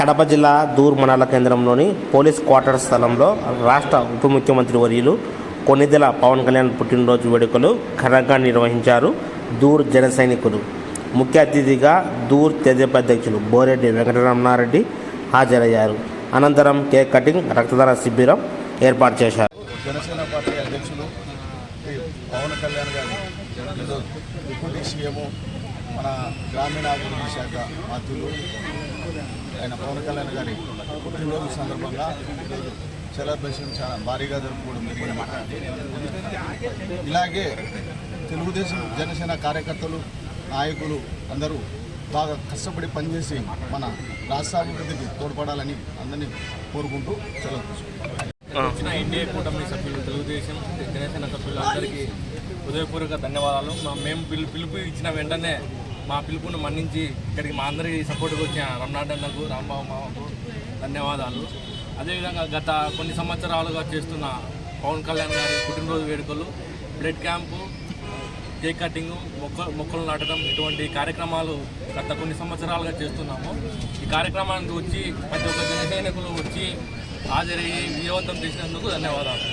కడప జిల్లా దూర్ మండల కేంద్రంలోని పోలీస్ క్వార్టర్ స్థలంలో రాష్ట్ర ఉప ముఖ్యమంత్రి వర్యులు కొన్నిదెల పవన్ కళ్యాణ్ పుట్టినరోజు వేడుకలు ఘనంగా నిర్వహించారు దూర్ జన సైనికులు. ముఖ్య అతిథిగా దూర్ తెదేప అధ్యక్షులు బోరెడ్డి వెంకటరమణారెడ్డి హాజరయ్యారు. అనంతరం కేక్ కటింగ్ రక్తదాన శిబిరం ఏర్పాటు చేశారు. జనసేన పార్టీ అధ్యక్షులు పవన్ కళ్యాణ్ గారు డిప్యూటీ సీఎం మన గ్రామీణాభివృద్ధి శాఖ మంత్రులు ఆయన పవన్ కళ్యాణ్ గారి పుట్టినరోజు సందర్భంగా సెలబ్రేషన్ చాలా భారీగా జరుపుకోవడం ఇలాగే తెలుగుదేశం జనసేన కార్యకర్తలు నాయకులు అందరూ బాగా కష్టపడి పనిచేసి మన రాష్ట్రాభివృద్ధికి తోడ్పడాలని అందరినీ కోరుకుంటూ సెలవు వచ్చిన ఎన్డీఏ కూటమి సభ్యులు తెలుగుదేశం జనసేన సభ్యులందరికీ హృదయపూర్వక ధన్యవాదాలు. మేము పిలుపు ఇచ్చిన వెంటనే మా పిలుపును మన్నించి ఇక్కడికి మా అందరికీ సపోర్ట్గా వచ్చిన రమణాడన్నకు రాంబాబు మామకు ధన్యవాదాలు. అదేవిధంగా గత కొన్ని సంవత్సరాలుగా చేస్తున్న పవన్ కళ్యాణ్ గారి పుట్టినరోజు వేడుకలు బ్లడ్ క్యాంపు కేక్ కటింగ్ మొక్క మొక్కలు నాటడం ఇటువంటి కార్యక్రమాలు గత కొన్ని సంవత్సరాలుగా చేస్తున్నాము. ఈ కార్యక్రమానికి వచ్చి ప్రతి ఒక్క జన సైనికులు వచ్చి హాజరయ్యి విజయవంతం చేసినందుకు ధన్యవాదాలు.